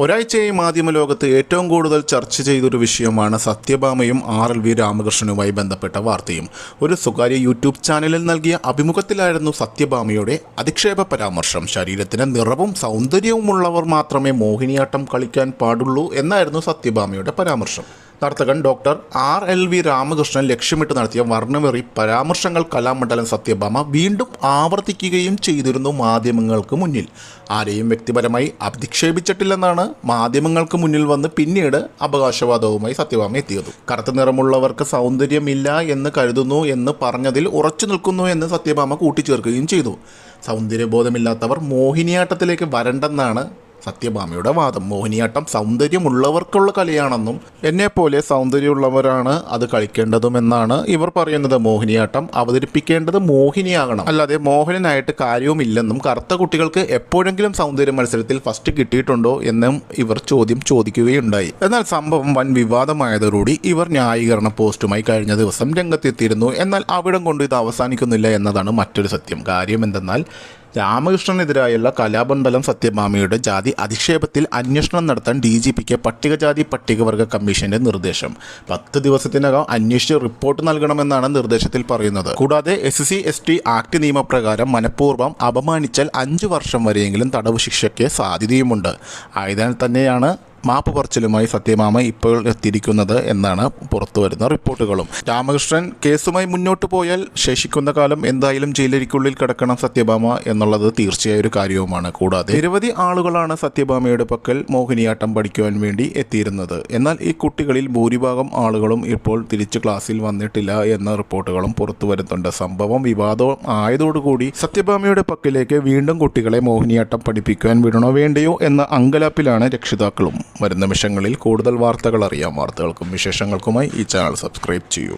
ഒരാഴ്ചയായി മാധ്യമ ലോകത്ത് ഏറ്റവും കൂടുതൽ ചർച്ച ചെയ്തൊരു വിഷയമാണ് സത്യഭാമയും ആർ എൽ വി രാമകൃഷ്ണനുമായി ബന്ധപ്പെട്ട വാർത്തയും. ഒരു സ്വകാര്യ യൂട്യൂബ് ചാനലിൽ നൽകിയ അഭിമുഖത്തിലായിരുന്നു സത്യഭാമയുടെ അധിക്ഷേപ പരാമർശം. ശരീരത്തിന് നിറവും സൗന്ദര്യവുമുള്ളവർ മാത്രമേ മോഹിനിയാട്ടം കളിക്കാൻ പാടുള്ളൂ എന്നായിരുന്നു സത്യഭാമയുടെ പരാമർശം. നർത്തകൻ doctor R L V Ramakrishnan ലക്ഷ്യമിട്ട് നടത്തിയ വർണവെറി പരാമർശങ്ങൾ കലാമണ്ഡലം സത്യഭാമ വീണ്ടും ആവർത്തിക്കുകയും ചെയ്തിരുന്നു മാധ്യമങ്ങൾക്ക് മുന്നിൽ. ആരെയും വ്യക്തിപരമായി അധിക്ഷേപിച്ചിട്ടില്ലെന്നാണ് മാധ്യമങ്ങൾക്ക് മുന്നിൽ വന്ന് പിന്നീട് അവകാശവാദവുമായി സത്യഭാമ എത്തിയത്. കറുത്ത നിറമുള്ളവർക്ക് സൗന്ദര്യമില്ല എന്ന് കരുതുന്നു എന്ന് പറഞ്ഞതിൽ ഉറച്ചു നിൽക്കുന്നു എന്ന് സത്യഭാമ കൂട്ടിച്ചേർക്കുകയും ചെയ്തു. സൗന്ദര്യബോധമില്ലാത്തവർ മോഹിനിയാട്ടത്തിലേക്ക് വരണ്ടെന്നാണ് സത്യഭാമയുടെ വാദം. മോഹിനിയാട്ടം സൗന്ദര്യമുള്ളവർക്കുള്ള കളിയാണെന്നും എന്നെപ്പോലെ സൗന്ദര്യമുള്ളവരാണ് അത് കളിക്കേണ്ടതുമെന്നാണ് ഇവർ പറയുന്നത്. മോഹിനിയാട്ടം അവതരിപ്പിക്കേണ്ടത് മോഹിനിയാകണം. അല്ലാതെ മോഹനനായിട്ട് കാര്യവുമില്ലെന്നും കറുത്ത കുട്ടികൾക്ക് എപ്പോഴെങ്കിലും സൗന്ദര്യ മത്സരത്തിൽ ഫസ്റ്റ് കിട്ടിയിട്ടുണ്ടോ എന്നും ഇവർ ചോദ്യം ചോദിക്കുകയുണ്ടായി. എന്നാൽ സംഭവം വൻ വിവാദമായതോടുകൂടി ഇവർ ന്യായീകരണ പോസ്റ്റുമായി കഴിഞ്ഞ ദിവസം രംഗത്തെത്തിയിരുന്നു. എന്നാൽ അവിടം കൊണ്ട് ഇത് അവസാനിക്കുന്നില്ല എന്നതാണ് മറ്റൊരു സത്യം. കാര്യം എന്തെന്നാൽ രാമകൃഷ്ണനെതിരായുള്ള കലാമണ്ഡലം സത്യഭാമയുടെ ജാതി അധിക്ഷേപത്തിൽ അന്വേഷണം നടത്താൻ ഡി ജി പിക്ക് പട്ടികജാതി പട്ടികവർഗ കമ്മീഷന്റെ നിർദ്ദേശം. പത്ത് ദിവസത്തിനകം അന്വേഷിച്ച് റിപ്പോർട്ട് നൽകണമെന്നാണ് നിർദ്ദേശത്തിൽ പറയുന്നത്. കൂടാതെ S C S T act നിയമപ്രകാരം മനഃപൂർവം അപമാനിച്ചാൽ അഞ്ച് വർഷം വരെയെങ്കിലും തടവ് ശിക്ഷയ്ക്ക് സാധ്യതയുമുണ്ട്. ആയതിനാൽ തന്നെയാണ് മാപ്പ് പറച്ചിലുമായി സത്യമാമ ഇപ്പോൾ എത്തിയിരിക്കുന്നത് എന്നാണ് പുറത്തു വരുന്ന റിപ്പോർട്ടുകളും. രാമകൃഷ്ണൻ കേസുമായി മുന്നോട്ട് പോയാൽ ശേഷിക്കുന്ന കാലം എന്തായാലും ജയിലരിക്കുള്ളിൽ കിടക്കണം സത്യഭാമ എന്നുള്ളത് തീർച്ചയായ ഒരു കാര്യവുമാണ്. കൂടാതെ നിരവധി ആളുകളാണ് സത്യഭാമയുടെ പക്കൽ മോഹിനിയാട്ടം പഠിക്കുവാൻ വേണ്ടി എത്തിയിരുന്നത്. എന്നാൽ ഈ കുട്ടികളിൽ ഭൂരിഭാഗം ആളുകളും ഇപ്പോൾ തിരിച്ച് ക്ലാസ്സിൽ വന്നിട്ടില്ല എന്ന റിപ്പോർട്ടുകളും പുറത്തു വരുന്നുണ്ട്. സംഭവം വിവാദം ആയതോടുകൂടി സത്യഭാമയുടെ പക്കലേക്ക് വീണ്ടും കുട്ടികളെ മോഹിനിയാട്ടം പഠിപ്പിക്കുവാൻ വിടണോ വേണ്ടയോ എന്ന അങ്കലാപ്പിലാണ് രക്ഷിതാക്കളും. വരും നിമിഷങ്ങളിൽ കൂടുതൽ വാർത്തകൾ അറിയാം. വാർത്തകൾക്കും വിശേഷങ്ങൾക്കുമായി ഈ ചാനൽ സബ്സ്ക്രൈബ് ചെയ്യൂ.